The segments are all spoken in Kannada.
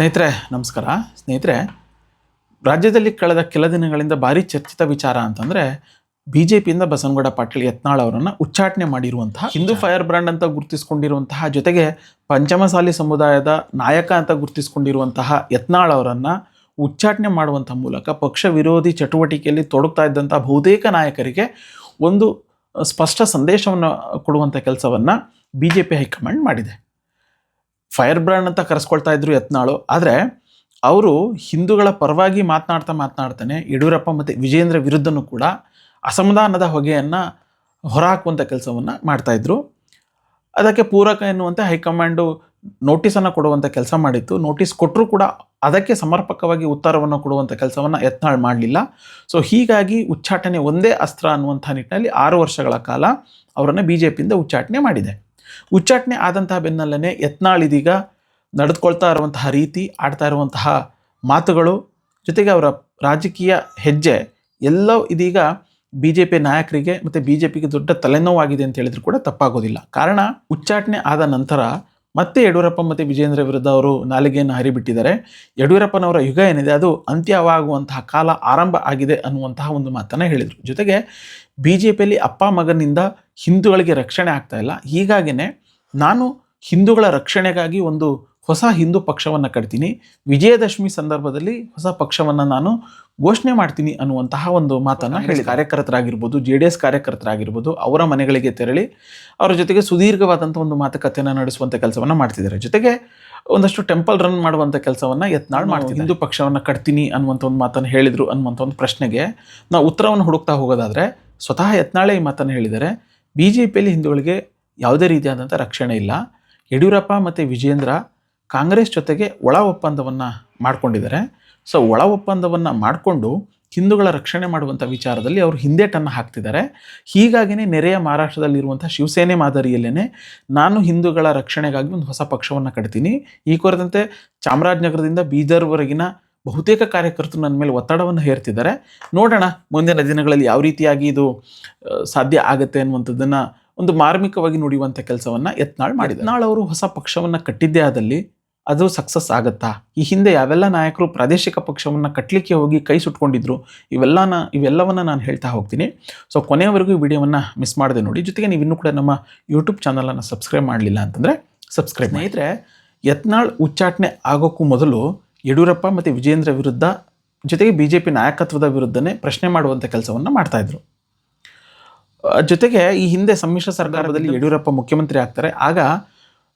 ಸ್ನೇಹಿತರೆ ನಮಸ್ಕಾರ. ಸ್ನೇಹಿತರೆ ರಾಜ್ಯದಲ್ಲಿ ಕಳೆದ ಕೆಲ ದಿನಗಳಿಂದ ಭಾರಿ ಚರ್ಚಿತ ವಿಚಾರ ಅಂತಂದರೆ ಬಿ ಜೆ ಪಿಯಿಂದ ಬಸನಗೌಡ ಪಾಟೀಲ್ ಯತ್ನಾಳ್ ಅವರನ್ನು ಉಚ್ಚಾಟನೆ ಮಾಡಿರುವಂತಹ ಹಿಂದೂ ಫೈರ್ ಬ್ರ್ಯಾಂಡ್ ಅಂತ ಗುರುತಿಸಿಕೊಂಡಿರುವಂತಹ ಜೊತೆಗೆ ಪಂಚಮಸಾಲಿ ಸಮುದಾಯದ ನಾಯಕ ಅಂತ ಗುರುತಿಸಿಕೊಂಡಿರುವಂತಹ ಯತ್ನಾಳ್ ಅವರನ್ನು ಉಚ್ಚಾಟನೆ ಮಾಡುವಂಥ ಮೂಲಕ ಪಕ್ಷ ವಿರೋಧಿ ಚಟುವಟಿಕೆಯಲ್ಲಿ ತೊಡಗ್ತಾ ಇದ್ದಂಥ ಬಹುತೇಕ ನಾಯಕರಿಗೆ ಒಂದು ಸ್ಪಷ್ಟ ಸಂದೇಶವನ್ನು ಕೊಡುವಂಥ ಕೆಲಸವನ್ನು B J P high command ಮಾಡಿದೆ. ಫೈರ್ ಬ್ರ್ಯಾಂಡ್ ಅಂತ ಕರೆಸ್ಕೊಳ್ತಾ ಇದ್ರು ಯತ್ನಾಳು. ಆದರೆ ಅವರು ಹಿಂದೂಗಳ ಪರವಾಗಿ ಮಾತನಾಡ್ತಾ ಮಾತನಾಡ್ತಾನೆ, ಯಡಿಯೂರಪ್ಪ ಮತ್ತು ವಿಜೇಂದ್ರ ವಿರುದ್ಧನೂ ಕೂಡ ಅಸಮಾಧಾನದ ಹೊಗೆಯನ್ನು ಹೊರಹಾಕುವಂಥ ಕೆಲಸವನ್ನು ಮಾಡ್ತಾಯಿದ್ರು ಅದಕ್ಕೆ ಪೂರಕ ಎನ್ನುವಂತೆ ಹೈಕಮಾಂಡು ನೋಟಿಸನ್ನು ಕೊಡುವಂಥ ಕೆಲಸ ಮಾಡಿತ್ತು. ನೋಟಿಸ್ ಕೊಟ್ಟರೂ ಕೂಡ ಅದಕ್ಕೆ ಸಮರ್ಪಕವಾಗಿ ಉತ್ತರವನ್ನು ಕೊಡುವಂಥ ಕೆಲಸವನ್ನು ಯತ್ನಾಳ್ ಮಾಡಲಿಲ್ಲ. ಸೊ ಹೀಗಾಗಿ ಉಚ್ಚಾಟನೆ ಒಂದೇ ಅಸ್ತ್ರ ಅನ್ನುವಂಥ ನಿಟ್ಟಿನಲ್ಲಿ ಆರು ವರ್ಷಗಳ ಕಾಲ ಅವರನ್ನು ಬಿ ಜೆ ಪಿಯಿಂದ ಉಚ್ಚಾಟನೆ ಮಾಡಿದೆ. ಉಚ್ಚಾಟನೆ ಆದಂತಹ ಬೆನ್ನಲ್ಲೇ ಯತ್ನಾಳ್ ಇದೀಗ ನಡೆದುಕೊಳ್ತಾ ಇರುವಂತಹ ರೀತಿ, ಆಡ್ತಾ ಇರುವಂತಹ ಮಾತುಗಳು, ಜೊತೆಗೆ ಅವರ ರಾಜಕೀಯ ಹೆಜ್ಜೆ ಎಲ್ಲವೂ ಇದೀಗ ಬಿ ಜೆ ಪಿ ನಾಯಕರಿಗೆ ಮತ್ತು ಬಿ ಜೆ ಪಿಗೆ ದೊಡ್ಡ ತಲೆನೋವಾಗಿದೆ ಅಂತ ಹೇಳಿದ್ರು ಕೂಡ ತಪ್ಪಾಗೋದಿಲ್ಲ. ಕಾರಣ ಉಚ್ಚಾಟನೆ ಆದ ನಂತರ ಮತ್ತೆ ಯಡಿಯೂರಪ್ಪ ಮತ್ತು ವಿಜೇಂದ್ರ ವಿರುದ್ಧ ಅವರು ನಾಲಿಗೆಯನ್ನು ಹರಿಬಿಟ್ಟಿದ್ದಾರೆ. ಯಡಿಯೂರಪ್ಪನವರ ಯುಗ ಏನಿದೆ, ಅದು ಅಂತ್ಯವಾಗುವಂತಹ ಕಾಲ ಆರಂಭ ಆಗಿದೆ ಅನ್ನುವಂತಹ ಒಂದು ಮಾತನ್ನು ಹೇಳಿದರು. ಜೊತೆಗೆ ಬಿ ಜೆ ಪಿಯಲ್ಲಿ ಅಪ್ಪ ಮಗನಿಂದ ಹಿಂದೂಗಳಿಗೆ ರಕ್ಷಣೆ ಆಗ್ತಾ ಇಲ್ಲ. ಹೀಗಾಗಿನೇ ನಾನು ಹಿಂದೂಗಳ ರಕ್ಷಣೆಗಾಗಿ ಒಂದು ಹೊಸ ಹಿಂದೂ ಪಕ್ಷವನ್ನು ಕಟ್ತೀನಿ. ವಿಜಯದಶಮಿ ಸಂದರ್ಭದಲ್ಲಿ ಹೊಸ ಪಕ್ಷವನ್ನು ನಾನು ಘೋಷಣೆ ಮಾಡ್ತೀನಿ ಅನ್ನುವಂತಹ ಒಂದು ಮಾತನ್ನು ಹೇಳಿ ಕಾರ್ಯಕರ್ತರಾಗಿರ್ಬೋದು ಜೆ ಡಿ ಎಸ್ ಕಾರ್ಯಕರ್ತರಾಗಿರ್ಬೋದು ಅವರ ಮನೆಗಳಿಗೆ ತೆರಳಿ ಅವರ ಜೊತೆಗೆ ಸುದೀರ್ಘವಾದಂಥ ಒಂದು ಮಾತುಕತೆಯನ್ನು ನಡೆಸುವಂಥ ಕೆಲಸವನ್ನು ಮಾಡ್ತಿದ್ದಾರೆ. ಜೊತೆಗೆ ಒಂದಷ್ಟು ಟೆಂಪಲ್ ರನ್ ಮಾಡುವಂಥ ಕೆಲಸವನ್ನು ಯತ್ನಾಳ್ ಮಾಡ್ತೀನಿ ಹಿಂದೂ ಪಕ್ಷವನ್ನು ಕಟ್ತೀನಿ ಅನ್ನುವಂಥ ಒಂದು ಮಾತನ್ನು ಹೇಳಿದರು ಅನ್ನುವಂಥ ಒಂದು ಪ್ರಶ್ನೆಗೆ ನಾವು ಉತ್ತರವನ್ನು ಹುಡುಕ್ತಾ ಹೋಗೋದಾದರೆ ಸ್ವತಃ ಯತ್ನಾಳೆ ಈ ಮಾತನ್ನು ಹೇಳಿದ್ದಾರೆ. ಬಿ ಜೆ ಪಿಯಲ್ಲಿ ಹಿಂದೂಗಳಿಗೆ ಯಾವುದೇ ರೀತಿಯಾದಂಥ ರಕ್ಷಣೆ ಇಲ್ಲ. ಯಡಿಯೂರಪ್ಪ ಮತ್ತು ವಿಜೇಂದ್ರ ಕಾಂಗ್ರೆಸ್ ಜೊತೆಗೆ ಒಳ ಒಪ್ಪಂದವನ್ನು ಮಾಡಿಕೊಂಡಿದ್ದಾರೆ. ಸೊ, ಒಳ ಒಪ್ಪಂದವನ್ನು ಮಾಡಿಕೊಂಡು ಹಿಂದೂಗಳ ರಕ್ಷಣೆ ಮಾಡುವಂಥ ವಿಚಾರದಲ್ಲಿ ಅವರು ಹಿಂದೇಟನ್ನು ಹಾಕ್ತಿದ್ದಾರೆ. ಹೀಗಾಗಿಯೇ ನೆರೆಯ ಮಹಾರಾಷ್ಟ್ರದಲ್ಲಿರುವಂಥ ಶಿವಸೇನೆ ಮಾದರಿಯಲ್ಲೇ ನಾನು ಹಿಂದೂಗಳ ರಕ್ಷಣೆಗಾಗಿ ಒಂದು ಹೊಸ ಪಕ್ಷವನ್ನು ಕಟ್ತೀನಿ. ಈ ಕುರಿತಂತೆ ಚಾಮರಾಜನಗರದಿಂದ ಬೀದರ್ವರೆಗಿನ ಬಹುತೇಕ ಕಾರ್ಯಕರ್ತರು ನನ್ನ ಮೇಲೆ ಒತ್ತಡವನ್ನು ಹೇರ್ತಿದ್ದಾರೆ. ನೋಡೋಣ ಮುಂದಿನ ದಿನಗಳಲ್ಲಿ ಯಾವ ರೀತಿಯಾಗಿ ಇದು ಸಾಧ್ಯ ಆಗುತ್ತೆ ಅನ್ನುವಂಥದ್ದನ್ನು ಒಂದು ಮಾರ್ಮಿಕವಾಗಿ ನುಡಿಯುವಂಥ ಕೆಲಸವನ್ನು ಯತ್ನಾಳ್ ಮಾಡಿದ ನಾಳೆ ಅವರು ಹೊಸ ಪಕ್ಷವನ್ನು ಕಟ್ಟಿದ್ದೇ ಆದಲ್ಲಿ ಅದು ಸಕ್ಸಸ್ ಆಗುತ್ತಾ? ಈ ಹಿಂದೆ ಯಾವೆಲ್ಲ ನಾಯಕರು ಪ್ರಾದೇಶಿಕ ಪಕ್ಷವನ್ನು ಕಟ್ಟಲಿಕ್ಕೆ ಹೋಗಿ ಕೈ ಸುಟ್ಕೊಂಡಿದ್ರು ಇವೆಲ್ಲನ ಇವೆಲ್ಲವನ್ನು ನಾನು ಹೇಳ್ತಾ ಹೋಗ್ತೀನಿ. ಸೊ ಕೊನೆಯವರೆಗೂ ಈ ವಿಡಿಯೋವನ್ನು ಮಿಸ್ ಮಾಡದೆ ನೋಡಿ. ಜೊತೆಗೆ ನೀವು ಇನ್ನೂ ಕೂಡ ನಮ್ಮ ಯೂಟ್ಯೂಬ್ ಚಾನಲನ್ನು ಸಬ್ಸ್ಕ್ರೈಬ್ ಮಾಡಲಿಲ್ಲ ಅಂತಂದರೆ ಸಬ್ಸ್ಕ್ರೈಬ್ ಸ್ನೇಹಿತರೆ ಯತ್ನಾಳ್ ಉಚ್ಚಾಟನೆ ಆಗೋಕ್ಕೂ ಮೊದಲು ಯಡಿಯೂರಪ್ಪ ಮತ್ತು ವಿಜೇಂದ್ರ ವಿರುದ್ಧ ಜೊತೆಗೆ ಬಿ ಜೆ ಪಿ ನಾಯಕತ್ವದ ವಿರುದ್ಧನೇ ಪ್ರಶ್ನೆ ಮಾಡುವಂಥ ಕೆಲಸವನ್ನು ಮಾಡ್ತಾಯಿದ್ರು ಜೊತೆಗೆ ಈ ಹಿಂದೆ ಸಮ್ಮಿಶ್ರ ಸರ್ಕಾರದಲ್ಲಿ ಯಡಿಯೂರಪ್ಪ ಮುಖ್ಯಮಂತ್ರಿ ಆಗ್ತಾರೆ. ಆಗ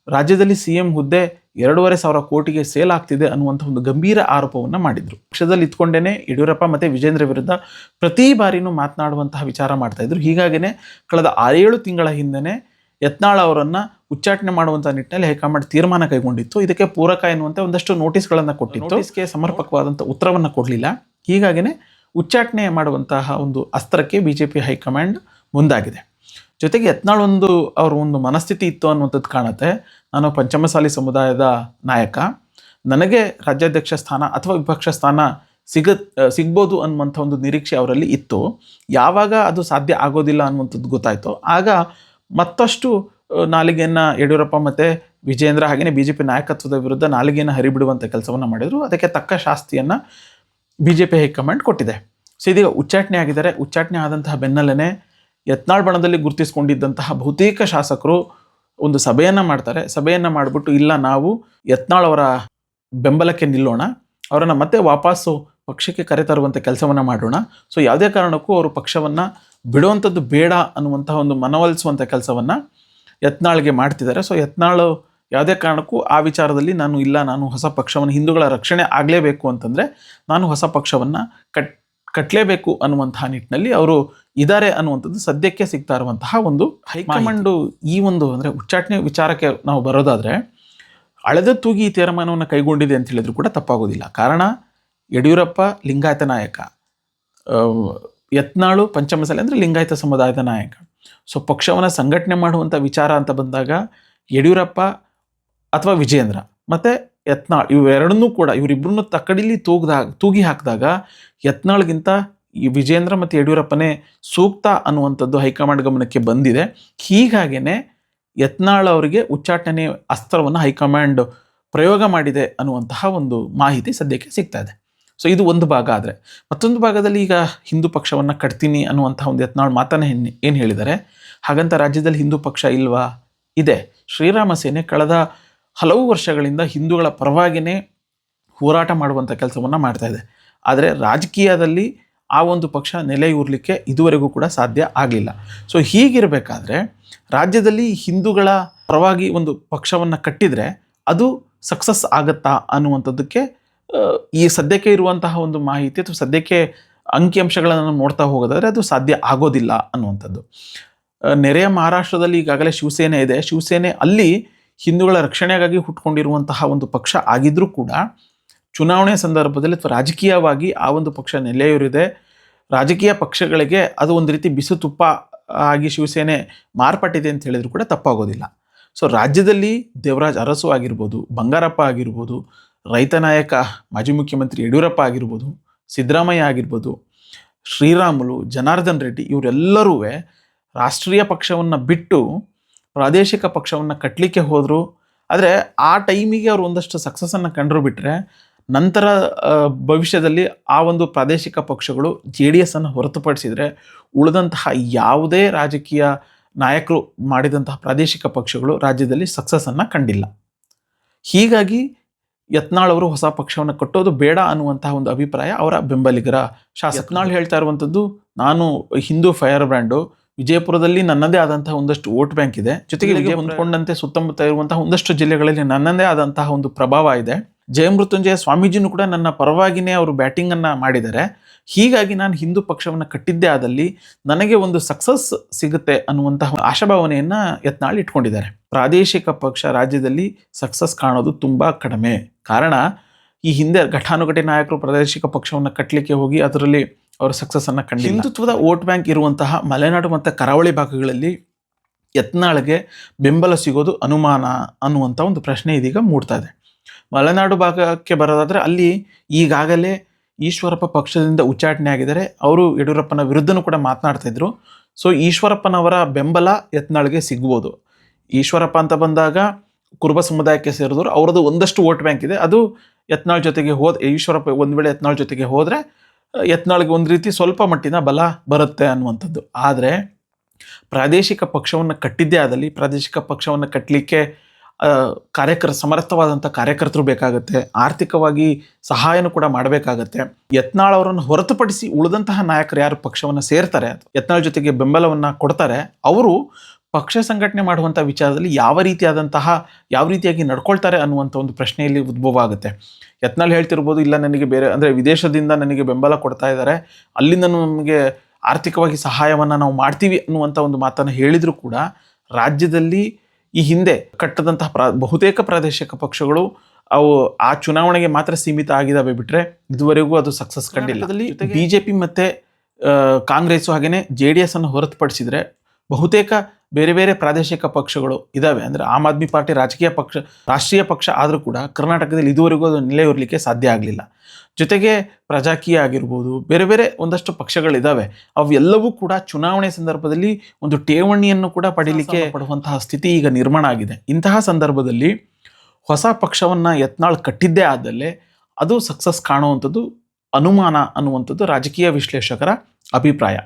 ರಾಜ್ಯದಲ್ಲಿ ಸಿ ಎಂ ಹುದ್ದೆ ಎರಡೂವರೆ ಸಾವಿರ ಕೋಟಿಗೆ ಸೇಲ್ ಆಗ್ತಿದೆ ಅನ್ನುವಂಥ ಒಂದು ಗಂಭೀರ ಆರೋಪವನ್ನು ಮಾಡಿದರು. ಪಕ್ಷದಲ್ಲಿ ಇತ್ಕೊಂಡೇ ಯಡಿಯೂರಪ್ಪ ಮತ್ತು ವಿಜೇಂದ್ರ ವಿರುದ್ಧ ಪ್ರತಿ ಬಾರಿನೂ ಮಾತನಾಡುವಂತಹ ವಿಚಾರ ಮಾಡ್ತಾಯಿದ್ರು ಹೀಗಾಗಿಯೇ ಹೀಗಾಗಿನೇ ಕಳೆದ ಆರೇಳು ತಿಂಗಳ ಹಿಂದೆನೇ ಯತ್ನಾಳ್ ಅವರನ್ನು ಉಚ್ಚಾಟನೆ ಮಾಡುವಂಥ ನಿಟ್ಟಿನಲ್ಲಿ ಹೈಕಮಾಂಡ್ ತೀರ್ಮಾನ ಕೈಗೊಂಡಿತ್ತು. ಇದಕ್ಕೆ ಪೂರಕ ಎನ್ನುವಂತೆ ಒಂದಷ್ಟು ನೋಟಿಸ್ಗಳನ್ನು ಕೊಟ್ಟಿತ್ತು. ಇದಕ್ಕೆ ಸಮರ್ಪಕವಾದಂಥ ಉತ್ತರವನ್ನು ಕೊಡಲಿಲ್ಲ. ಹೀಗಾಗಿನೇ ಉಚ್ಚಾಟನೆ ಮಾಡುವಂತಹ ಒಂದು ಅಸ್ತ್ರಕ್ಕೆ B J P high command ಮುಂದಾಗಿದೆ. ಜೊತೆಗೆ ಯತ್ನಾಳ್ ಒಂದು ಅವ್ರ ಒಂದು ಮನಸ್ಥಿತಿ ಇತ್ತು ಅನ್ನುವಂಥದ್ದು ಕಾಣುತ್ತೆ. ನಾನು ಪಂಚಮಸಾಲಿ ಸಮುದಾಯದ ನಾಯಕ. ನನಗೆ ರಾಜ್ಯಾಧ್ಯಕ್ಷ ಸ್ಥಾನ ಅಥವಾ ವಿಪಕ್ಷ ಸ್ಥಾನ ಸಿಗ ಸಿಗ್ಬೋದು ಅನ್ನುವಂಥ ಒಂದು ನಿರೀಕ್ಷೆ ಅವರಲ್ಲಿ ಇತ್ತು. ಯಾವಾಗ ಅದು ಸಾಧ್ಯ ಆಗೋದಿಲ್ಲ ಅನ್ನುವಂಥದ್ದು ಗೊತ್ತಾಯಿತು. ಆಗ ಮತ್ತಷ್ಟು ನಾಲಿಗೆಯನ್ನು ಯಡಿಯೂರಪ್ಪ ಮತ್ತು ವಿಜೇಂದ್ರ ಹಾಗೆಯೇ ಬಿ ಜೆ ಪಿ ನಾಯಕತ್ವದ ವಿರುದ್ಧ ನಾಲಿಗೆಯನ್ನು ಹರಿಬಿಡುವಂಥ ಕೆಲಸವನ್ನು ಮಾಡಿದರು. ಅದಕ್ಕೆ ತಕ್ಕ ಶಾಸ್ತಿಯನ್ನು B J P high command ಕೊಟ್ಟಿದೆ. ಸೊ ಇದೀಗ ಉಚ್ಚಾಟನೆ ಆಗಿದ್ದಾರೆ. ಉಚ್ಚಾಟನೆ ಆದಂತಹ ಬೆನ್ನಲ್ಲೇ ಯತ್ನಾಳ್ ಬಣದಲ್ಲಿ ಗುರುತಿಸಿಕೊಂಡಿದ್ದಂತಹ ಬಹುತೇಕ ಶಾಸಕರು ಒಂದು ಸಭೆಯನ್ನು ಮಾಡ್ತಾರೆ. ಸಭೆಯನ್ನು ಮಾಡಿಬಿಟ್ಟು, ಇಲ್ಲ, ನಾವು ಯತ್ನಾಳ್ ಅವರ ಬೆಂಬಲಕ್ಕೆ ನಿಲ್ಲೋಣ. ಅವರನ್ನು ಮತ್ತೆ ವಾಪಸ್ಸು ಪಕ್ಷಕ್ಕೆ ಕರೆತರುವಂಥ ಕೆಲಸವನ್ನು ಮಾಡೋಣ. ಸೊ ಯಾವುದೇ ಕಾರಣಕ್ಕೂ ಅವರು ಪಕ್ಷವನ್ನು ಬಿಡುವಂಥದ್ದು ಬೇಡ ಅನ್ನುವಂತಹ ಒಂದು ಮನವೊಲಿಸುವಂಥ ಕೆಲಸವನ್ನು ಯತ್ನಾಳ್ಗೆ ಮಾಡ್ತಿದ್ದಾರೆ. ಸೊ ಯತ್ನಾಳು ಯಾವುದೇ ಕಾರಣಕ್ಕೂ ಆ ವಿಚಾರದಲ್ಲಿ ನಾನು ಇಲ್ಲ ನಾನು ಹೊಸ ಪಕ್ಷವನ್ನು ಹಿಂದೂಗಳ ರಕ್ಷಣೆ ಆಗಲೇಬೇಕು ಅಂತಂದರೆ ನಾನು ಹೊಸ ಪಕ್ಷವನ್ನು ಕಟ್ ಕಟ್ಟಲೇಬೇಕು ಅನ್ನುವಂತಹ ನಿಟ್ಟಿನಲ್ಲಿ ಅವರು ಇದ್ದಾರೆ ಅನ್ನುವಂಥದ್ದು ಸದ್ಯಕ್ಕೆ ಸಿಗ್ತಾ ಇರುವಂತಹ ಒಂದು ಹೈಕಮಾಂಡು. ಈ ಒಂದು ಅಂದರೆ ಉಚ್ಚಾಟನೆ ವಿಚಾರಕ್ಕೆ ನಾವು ಬರೋದಾದರೆ ಅಳೆದ ತೂಗಿ ಈ ತೀರ್ಮಾನವನ್ನು ಕೈಗೊಂಡಿದೆ ಅಂತ ಹೇಳಿದ್ರು ಕೂಡ ತಪ್ಪಾಗೋದಿಲ್ಲ. ಕಾರಣ ಯಡಿಯೂರಪ್ಪ ಲಿಂಗಾಯತ ನಾಯಕ. ಯತ್ನಾಳು ಪಂಚಮಸಾಲಿ ಅಂದರೆ ಲಿಂಗಾಯತ ಸಮುದಾಯದ ನಾಯಕ. ಸೊ ಪಕ್ಷವನ್ನು ಸಂಘಟನೆ ಮಾಡುವಂಥ ವಿಚಾರ ಅಂತ ಬಂದಾಗ ಯಡಿಯೂರಪ್ಪ ಅಥವಾ ವಿಜೇಂದ್ರ ಮತ್ತು ಯತ್ನಾಳ್ ಇವೆರಡನ್ನೂ ಕೂಡ ಇವರಿಬ್ಬರನ್ನು ತಕ್ಕಡಿಲಿ ತೂಗ್ದಾಗ ತೂಗಿ ಹಾಕಿದಾಗ ಯತ್ನಾಳ್ಗಿಂತ ಈ ವಿಜೇಂದ್ರ ಮತ್ತು ಯಡಿಯೂರಪ್ಪನೇ ಸೂಕ್ತ ಅನ್ನುವಂಥದ್ದು ಹೈಕಮಾಂಡ್ ಗಮನಕ್ಕೆ ಬಂದಿದೆ. ಹೀಗಾಗೇ ಯತ್ನಾಳ್ ಅವರಿಗೆ ಉಚ್ಚಾಟನೆ ಅಸ್ತ್ರವನ್ನು ಹೈಕಮಾಂಡ್ ಪ್ರಯೋಗ ಮಾಡಿದೆ ಅನ್ನುವಂತಹ ಒಂದು ಮಾಹಿತಿ ಸದ್ಯಕ್ಕೆ ಸಿಗ್ತಾ ಇದೆ. ಸೊ ಇದು ಒಂದು ಭಾಗ ಆದರೆ. ಮತ್ತೊಂದು ಭಾಗದಲ್ಲಿ ಈಗ ಹಿಂದೂ ಪಕ್ಷವನ್ನು ಕಟ್ತೀನಿ ಅನ್ನುವಂಥ ಒಂದು ಯತ್ನಾಳ್ ಮಾತನೇ ಏನು ಹೇಳಿದ್ದಾರೆ ಹಾಗಂತ ರಾಜ್ಯದಲ್ಲಿ ಹಿಂದೂ ಪಕ್ಷ ಇಲ್ವಾ? ಇದೆ. ಶ್ರೀರಾಮ ಸೇನೆ ಕಳೆದ ಹಲವು ವರ್ಷಗಳಿಂದ ಹಿಂದೂಗಳ ಪರವಾಗಿಯೇ ಹೋರಾಟ ಮಾಡುವಂಥ ಕೆಲಸವನ್ನು ಮಾಡ್ತಾ ಇದೆ. ಆದರೆ ರಾಜಕೀಯದಲ್ಲಿ ಆ ಒಂದು ಪಕ್ಷ ನೆಲೆಯೂರಲಿಕ್ಕೆ ಇದುವರೆಗೂ ಕೂಡ ಸಾಧ್ಯ ಆಗಲಿಲ್ಲ. ಸೊ ಹೀಗಿರಬೇಕಾದ್ರೆ ರಾಜ್ಯದಲ್ಲಿ ಹಿಂದೂಗಳ ಪರವಾಗಿ ಒಂದು ಪಕ್ಷವನ್ನು ಕಟ್ಟಿದರೆ ಅದು ಸಕ್ಸಸ್ ಆಗುತ್ತಾ ಅನ್ನುವಂಥದ್ದಕ್ಕೆ ಈ ಸದ್ಯಕ್ಕೆ ಇರುವಂತಹ ಒಂದು ಮಾಹಿತಿ ಅಥವಾ ಸದ್ಯಕ್ಕೆ ಅಂಕಿಅಂಶಗಳನ್ನು ನೋಡ್ತಾ ಹೋಗೋದಾದ್ರೆ ಅದು ಸಾಧ್ಯ ಆಗೋದಿಲ್ಲ ಅನ್ನುವಂಥದ್ದು. ನೆರೆಯ ಮಹಾರಾಷ್ಟ್ರದಲ್ಲಿ ಈಗಾಗಲೇ ಶಿವಸೇನೆ ಇದೆ. ಶಿವಸೇನೆ ಅಲ್ಲಿ ಹಿಂದೂಗಳ ರಕ್ಷಣೆಗಾಗಿ ಹುಟ್ಕೊಂಡಿರುವಂತಹ ಒಂದು ಪಕ್ಷ ಆಗಿದ್ರೂ ಕೂಡ ಚುನಾವಣೆ ಸಂದರ್ಭದಲ್ಲಿ ಅಥವಾ ರಾಜಕೀಯವಾಗಿ ಆ ಒಂದು ಪಕ್ಷ ನೆಲೆಯೂರಿದೆ. ರಾಜಕೀಯ ಪಕ್ಷಗಳಿಗೆ ಅದು ಒಂದು ರೀತಿ ಬಿಸು ತುಪ್ಪ ಆಗಿ ಶಿವಸೇನೆ ಮಾರ್ಪಟ್ಟಿದೆ ಅಂತ ಹೇಳಿದ್ರು ಕೂಡ ತಪ್ಪಾಗೋದಿಲ್ಲ. ಸೊ, ರಾಜ್ಯದಲ್ಲಿ ದೇವರಾಜ್ ಅರಸು ಆಗಿರ್ಬೋದು, ಬಂಗಾರಪ್ಪ ಆಗಿರ್ಬೋದು ರೈತ ನಾಯಕ, ಮಾಜಿ ಮುಖ್ಯಮಂತ್ರಿ ಯಡಿಯೂರಪ್ಪ ಆಗಿರ್ಬೋದು, ಸಿದ್ದರಾಮಯ್ಯ ಆಗಿರ್ಬೋದು, ಶ್ರೀರಾಮುಲು, ಜನಾರ್ದನ್ ರೆಡ್ಡಿ ಇವರೆಲ್ಲರೂ ರಾಷ್ಟ್ರೀಯ ಪಕ್ಷವನ್ನು ಬಿಟ್ಟು ಪ್ರಾದೇಶಿಕ ಪಕ್ಷವನ್ನು ಕಟ್ಟಲಿಕ್ಕೆ ಹೋದರು. ಆದರೆ ಆ ಟೈಮಿಗೆ ಅವರು ಒಂದಷ್ಟು ಸಕ್ಸಸ್ಸನ್ನು ಕಂಡರು ಬಿಟ್ಟರೆ ನಂತರ ಭವಿಷ್ಯದಲ್ಲಿ ಆ ಒಂದು ಪ್ರಾದೇಶಿಕ ಪಕ್ಷಗಳು ಜೆ ಡಿ ಎಸ್ಸನ್ನು ಹೊರತುಪಡಿಸಿದರೆ ಉಳಿದಂತಹ ಯಾವುದೇ ರಾಜಕೀಯ ನಾಯಕರು ಮಾಡಿದಂತಹ ಪ್ರಾದೇಶಿಕ ಪಕ್ಷಗಳು ರಾಜ್ಯದಲ್ಲಿ ಸಕ್ಸಸ್ಸನ್ನು ಕಂಡಿಲ್ಲ. ಹೀಗಾಗಿ ಯತ್ನಾಳ್ ಅವರು ಹೊಸ ಪಕ್ಷವನ್ನು ಕಟ್ಟೋದು ಬೇಡ ಅನ್ನುವಂತಹ ಒಂದು ಅಭಿಪ್ರಾಯ ಅವರ ಬೆಂಬಲಿಗರ. ಶಾಸಕ ಯತ್ನಾಳ್. ಹೇಳ್ತಾ ಇರುವಂಥದ್ದು ನಾನು ಹಿಂದೂ ಫೈರ್ ಬ್ರ್ಯಾಂಡು ವಿಜಯಪುರದಲ್ಲಿ ನನ್ನದೇ ಆದಂತಹ ಒಂದಷ್ಟು ವೋಟ್ ಬ್ಯಾಂಕ್ ಇದೆ. ಜೊತೆಗೆ ಹೊಂದ್ಕೊಂಡಂತೆ ಸುತ್ತಮುತ್ತ ಇರುವಂತಹ ಒಂದಷ್ಟು ಜಿಲ್ಲೆಗಳಲ್ಲಿ ನನ್ನದೇ ಆದಂತಹ ಒಂದು ಪ್ರಭಾವ ಇದೆ. ಜಯಮೃತ್ಯುಂಜಯ ಸ್ವಾಮೀಜಿನೂ ಕೂಡ ನನ್ನ ಪರವಾಗಿನೇ ಅವರು ಬ್ಯಾಟಿಂಗ್ ಅನ್ನ ಮಾಡಿದ್ದಾರೆ. ಹೀಗಾಗಿ ನಾನು ಹಿಂದೂ ಪಕ್ಷವನ್ನು ಕಟ್ಟಿದ್ದೇ ಆದಲ್ಲಿ ನನಗೆ ಒಂದು ಸಕ್ಸಸ್ ಸಿಗುತ್ತೆ ಅನ್ನುವಂತಹ ಆಶಾಭಾವನೆಯನ್ನ ಯತ್ನಾಳ್ ಇಟ್ಕೊಂಡಿದ್ದಾರೆ. ಪ್ರಾದೇಶಿಕ ಪಕ್ಷ ರಾಜ್ಯದಲ್ಲಿ ಸಕ್ಸಸ್ ಕಾಣೋದು ತುಂಬಾ ಕಡಿಮೆ. ಕಾರಣ ಈ ಹಿಂದೆ ಘಟಾನುಘಟಿ ನಾಯಕರು ಪ್ರಾದೇಶಿಕ ಪಕ್ಷವನ್ನು ಕಟ್ಟಲಿಕ್ಕೆ ಹೋಗಿ ಅದರಲ್ಲಿ ಅವರ ಸಕ್ಸಸ್ ಅನ್ನ ಕಂಡು ಹಿಂದುತ್ವದ ವೋಟ್ ಬ್ಯಾಂಕ್ ಇರುವಂತಹ ಮಲೆನಾಡು ಮತ್ತು ಕರಾವಳಿ ಭಾಗಗಳಲ್ಲಿ ಯತ್ನಾಳ್ಗೆ ಬೆಂಬಲ ಸಿಗೋದು ಅನುಮಾನ ಅನ್ನುವಂಥ ಒಂದು ಪ್ರಶ್ನೆ ಇದೀಗ ಮೂಡ್ತಾ ಇದೆ. ಮಲೆನಾಡು ಭಾಗಕ್ಕೆ ಬರೋದಾದರೆ ಅಲ್ಲಿ ಈಗಾಗಲೇ ಈಶ್ವರಪ್ಪ ಪಕ್ಷದಿಂದ ಉಚ್ಚಾಟನೆ ಆಗಿದ್ದಾರೆ. ಅವರು ಯಡಿಯೂರಪ್ಪನ ವಿರುದ್ಧನೂ ಕೂಡ ಮಾತನಾಡ್ತಾಯಿದ್ರು ಸೊ ಈಶ್ವರಪ್ಪನವರ ಬೆಂಬಲ ಯತ್ನಾಳ್ಗೆ ಸಿಗ್ಬೋದು. ಈಶ್ವರಪ್ಪ ಅಂತ ಬಂದಾಗ ಕುರುಬ ಸಮುದಾಯಕ್ಕೆ ಸೇರಿದವರು, ಅವರದ್ದು ಒಂದಷ್ಟು ವೋಟ್ ಬ್ಯಾಂಕ್ ಇದೆ. ಅದು ಯತ್ನಾಳ್ ಜೊತೆಗೆ ಹೋದ ಈಶ್ವರಪ್ಪ ಒಂದು ವೇಳೆ ಯತ್ನಾಳ್ ಜೊತೆಗೆ ಹೋದರೆ ಯತ್ನಾಳ್ಗೆ ಒಂದು ರೀತಿ ಸ್ವಲ್ಪ ಮಟ್ಟಿನ ಬಲ ಬರುತ್ತೆ ಅನ್ನುವಂಥದ್ದು. ಆದರೆ, ಪ್ರಾದೇಶಿಕ ಪಕ್ಷವನ್ನು ಕಟ್ಟಿದ್ದೇ ಆದಲ್ಲಿ, ಪ್ರಾದೇಶಿಕ ಪಕ್ಷವನ್ನು ಕಟ್ಟಲಿಕ್ಕೆ ಕಾರ್ಯಕರ್ ಸಮರ್ಥವಾದಂಥ ಕಾರ್ಯಕರ್ತರು ಬೇಕಾಗುತ್ತೆ. ಆರ್ಥಿಕವಾಗಿ ಸಹಾಯನೂ ಕೂಡ ಮಾಡಬೇಕಾಗತ್ತೆ. ಯತ್ನಾಳ್ ಅವರನ್ನು ಹೊರತುಪಡಿಸಿ ಉಳಿದಂತಹ ನಾಯಕರು ಯಾರು ಪಕ್ಷವನ್ನು ಸೇರ್ತಾರೆ ಯತ್ನಾಳ್ ಜೊತೆಗೆ ಬೆಂಬಲವನ್ನು ಕೊಡ್ತಾರೆ, ಅವರು ಪಕ್ಷ ಸಂಘಟನೆ ಮಾಡುವಂಥ ವಿಚಾರದಲ್ಲಿ ಯಾವ ರೀತಿಯಾದಂತಹ ಯಾವ ರೀತಿಯಾಗಿ ನಡ್ಕೊಳ್ತಾರೆ ಅನ್ನುವಂಥ ಒಂದು ಪ್ರಶ್ನೆಯಲ್ಲಿ ಉದ್ಭವ ಆಗುತ್ತೆ. ಯತ್ನಾಳ್ ಹೇಳ್ತಿರ್ಬೋದು ಇಲ್ಲ ನನಗೆ ಬೇರೆ ಅಂದರೆ ವಿದೇಶದಿಂದ ನನಗೆ ಬೆಂಬಲ ಕೊಡ್ತಾ ಇದ್ದಾರೆ ಅಲ್ಲಿಂದ ನಮಗೆ ಆರ್ಥಿಕವಾಗಿ ಸಹಾಯವನ್ನು ನಾವು ಮಾಡ್ತೀವಿ ಅನ್ನುವಂಥ ಒಂದು ಮಾತನ್ನು ಹೇಳಿದರೂ ಕೂಡ ರಾಜ್ಯದಲ್ಲಿ ಈ ಹಿಂದೆ ಕಟ್ಟದಂತಹ ಪ್ರಾ ಬಹುತೇಕ ಪ್ರಾದೇಶಿಕ ಪಕ್ಷಗಳು ಅವು ಆ ಚುನಾವಣೆಗೆ ಮಾತ್ರ ಸೀಮಿತ ಆಗಿದಾವೆ ಬಿಟ್ಟರೆ ಇದುವರೆಗೂ ಅದು ಸಕ್ಸಸ್ ಕಂಡಿಲ್ಲ. ಬಿ ಜೆ ಪಿ ಮತ್ತು ಕಾಂಗ್ರೆಸ್ಸು ಹಾಗೆಯೇ ಜೆ ಡಿ ಎಸ್ ಅನ್ನು ಹೊರತುಪಡಿಸಿದ್ರೆ ಬಹುತೇಕ ಬೇರೆ ಬೇರೆ ಪ್ರಾದೇಶಿಕ ಪಕ್ಷಗಳು ಇದಾವೆ. ಅಂದರೆ ಆಮ್ ಆದ್ಮಿ ಪಾರ್ಟಿ ರಾಜಕೀಯ ಪಕ್ಷ ರಾಷ್ಟ್ರೀಯ ಪಕ್ಷ ಆದರೂ ಕೂಡ ಕರ್ನಾಟಕದಲ್ಲಿ ಇದುವರೆಗೂ ಅದು ನೆಲೆಯೂರಲಿಕ್ಕೆ ಸಾಧ್ಯ ಆಗಲಿಲ್ಲ. ಜೊತೆಗೆ ಪ್ರಜಾಕೀಯ ಆಗಿರ್ಬೋದು ಬೇರೆ ಬೇರೆ ಒಂದಷ್ಟು ಪಕ್ಷಗಳಿದ್ದಾವೆ ಅವೆಲ್ಲವೂ ಕೂಡ ಚುನಾವಣೆ ಸಂದರ್ಭದಲ್ಲಿ ಒಂದು ಠೇವಣಿಯನ್ನು ಕೂಡ ಪಡೀಲಿಕ್ಕೆ ಪಡುವಂತಹ ಸ್ಥಿತಿ ಈಗ ನಿರ್ಮಾಣ ಆಗಿದೆ. ಇಂತಹ ಸಂದರ್ಭದಲ್ಲಿ ಹೊಸ ಪಕ್ಷವನ್ನು ಯತ್ನಾಳ್ ಕಟ್ಟಿದ್ದೇ ಆದಲ್ಲೇ ಅದು ಸಕ್ಸಸ್ ಕಾಣುವಂಥದ್ದು ಅನುಮಾನ ಅನ್ನುವಂಥದ್ದು ರಾಜಕೀಯ ವಿಶ್ಲೇಷಕರ ಅಭಿಪ್ರಾಯ.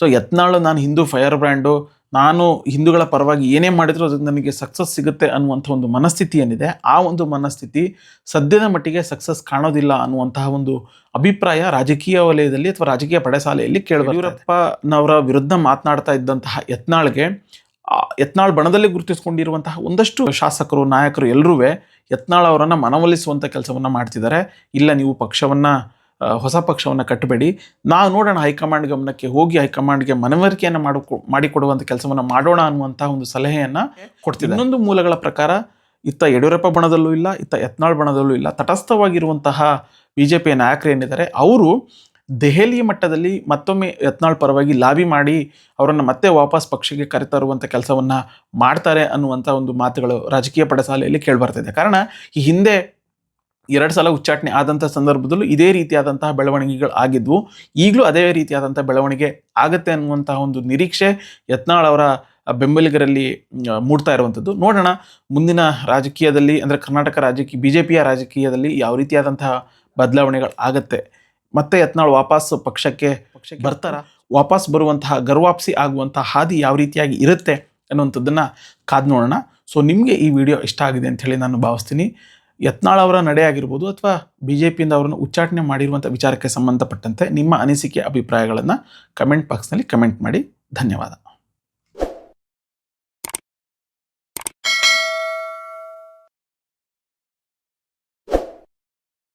ಸೊ ಯತ್ನಾಳು ನಾನು ಹಿಂದೂ ಫೈರ್ ಬ್ರ್ಯಾಂಡು ನಾನು ಹಿಂದೂಗಳ ಪರವಾಗಿ ಏನೇ ಮಾಡಿದರೂ ಅದು ನನಗೆ ಸಕ್ಸಸ್ ಸಿಗುತ್ತೆ ಅನ್ನುವಂಥ ಒಂದು ಮನಸ್ಥಿತಿ ಏನಿದೆ, ಆ ಒಂದು ಮನಸ್ಥಿತಿ ಸದ್ಯದ ಮಟ್ಟಿಗೆ ಸಕ್ಸಸ್ ಕಾಣೋದಿಲ್ಲ ಅನ್ನುವಂತಹ ಒಂದು ಅಭಿಪ್ರಾಯ ರಾಜಕೀಯ ವಲಯದಲ್ಲಿ ಅಥವಾ ರಾಜಕೀಯ ಪಡೆಸಾಲೆಯಲ್ಲಿ ಕೇಳಿ ಯಡಿಯೂರಪ್ಪನವರ ವಿರುದ್ಧ ಮಾತನಾಡ್ತಾ ಇದ್ದಂತಹ ಯತ್ನಾಳ್ಗೆ ಯತ್ನಾಳ್ ಬಣದಲ್ಲಿ ಗುರುತಿಸಿಕೊಂಡಿರುವಂತಹ ಒಂದಷ್ಟು ಶಾಸಕರು, ನಾಯಕರು ಎಲ್ಲರೂ ಯತ್ನಾಳ್ ಅವರನ್ನು ಮನವೊಲಿಸುವಂಥ ಕೆಲಸವನ್ನು ಮಾಡ್ತಿದ್ದಾರೆ. ಇಲ್ಲ, ನೀವು ಪಕ್ಷವನ್ನು ಹೊಸ ಪಕ್ಷವನ್ನು ಕಟ್ಟಬೇಡಿ. ನಾವು ನೋಡೋಣ ಹೈಕಮಾಂಡ್ ಗಮನಕ್ಕೆ ಹೋಗಿ ಹೈಕಮಾಂಡ್ಗೆ ಮನವರಿಕೆಯನ್ನು ಮಾಡಿ ಮಾಡಿಕೊಡುವಂಥ ಕೆಲಸವನ್ನು ಮಾಡೋಣ ಅನ್ನುವಂಥ ಒಂದು ಸಲಹೆಯನ್ನು ಕೊಡ್ತೀವಿ ಇನ್ನೊಂದು ಮೂಲಗಳ ಪ್ರಕಾರ ಇತ್ತ ಯಡಿಯೂರಪ್ಪ ಬಣದಲ್ಲೂ ಇಲ್ಲ ಇತ್ತ ಯತ್ನಾಳ್ ಬಣದಲ್ಲೂ ಇಲ್ಲ. ತಟಸ್ಥವಾಗಿರುವಂತಹ ಬಿ ಜೆ ಪಿಯ ನಾಯಕರು ಏನಿದ್ದಾರೆ ಅವರು ದೆಹಲಿ ಮಟ್ಟದಲ್ಲಿ ಮತ್ತೊಮ್ಮೆ ಯತ್ನಾಳ್ ಪರವಾಗಿ ಲಾಬಿ ಮಾಡಿ ಅವರನ್ನು ಮತ್ತೆ ವಾಪಸ್ ಪಕ್ಷಕ್ಕೆ ಕರೆತರುವಂಥ ಕೆಲಸವನ್ನು ಮಾಡ್ತಾರೆ ಅನ್ನುವಂಥ ಒಂದು ಮಾತುಗಳು ರಾಜಕೀಯ ಪಡಸಾಲೆಯಲ್ಲಿ ಕೇಳಿಬರ್ತಿದೆ. ಕಾರಣ ಈ ಹಿಂದೆ ಎರಡು ಸಲ ಉಚ್ಚಾಟನೆ ಆದಂಥ ಸಂದರ್ಭದಲ್ಲೂ ಇದೇ ರೀತಿಯಾದಂತಹ ಬೆಳವಣಿಗೆಗಳು ಆಗಿದ್ವು. ಈಗಲೂ ಅದೇ ರೀತಿಯಾದಂಥ ಬೆಳವಣಿಗೆ ಆಗುತ್ತೆ ಅನ್ನುವಂತಹ ಒಂದು ನಿರೀಕ್ಷೆ ಯತ್ನಾಳ್ ಅವರ ಬೆಂಬಲಿಗರಲ್ಲಿ ಮೂಡ್ತಾ ಇರುವಂಥದ್ದು. ನೋಡೋಣ ಮುಂದಿನ ರಾಜಕೀಯದಲ್ಲಿ ಅಂದರೆ ಕರ್ನಾಟಕ ರಾಜಕೀಯ ಬಿ ಜೆ ಪಿಯ ರಾಜಕೀಯದಲ್ಲಿ ಯಾವ ರೀತಿಯಾದಂತಹ ಬದಲಾವಣೆಗಳು ಆಗತ್ತೆ. ಮತ್ತೆ ಯತ್ನಾಳ್ ವಾಪಸ್ ಪಕ್ಷಕ್ಕೆ ಬರ್ತಾರ? ವಾಪಸ್ ಬರುವಂತಹ ಗರ್ವಾಪ್ಸಿ ಆಗುವಂತಹ ಹಾದಿ ಯಾವ ರೀತಿಯಾಗಿ ಇರುತ್ತೆ ಅನ್ನುವಂಥದ್ದನ್ನು ಕಾದು ನೋಡೋಣ. ಸೊ ನಿಮಗೆ ಈ ವಿಡಿಯೋ ಇಷ್ಟ ಆಗಿದೆ ಅಂತ ಹೇಳಿ ನಾನು ಭಾವಿಸ್ತೀನಿ. ಯತ್ನಾಳ್ ಅವರ ನಡೆ ಆಗಿರ್ಬೋದು ಅಥವಾ ಬಿ ಜೆ ಪಿಯಿಂದ ಅವರನ್ನು ಉಚ್ಚಾಟನೆ ಮಾಡಿರುವಂಥ ವಿಚಾರಕ್ಕೆ ಸಂಬಂಧಪಟ್ಟಂತೆ ನಿಮ್ಮ ಅನಿಸಿಕೆ, ಅಭಿಪ್ರಾಯಗಳನ್ನು ಕಮೆಂಟ್ ಬಾಕ್ಸ್ನಲ್ಲಿ ಕಮೆಂಟ್ ಮಾಡಿ. ಧನ್ಯವಾದ.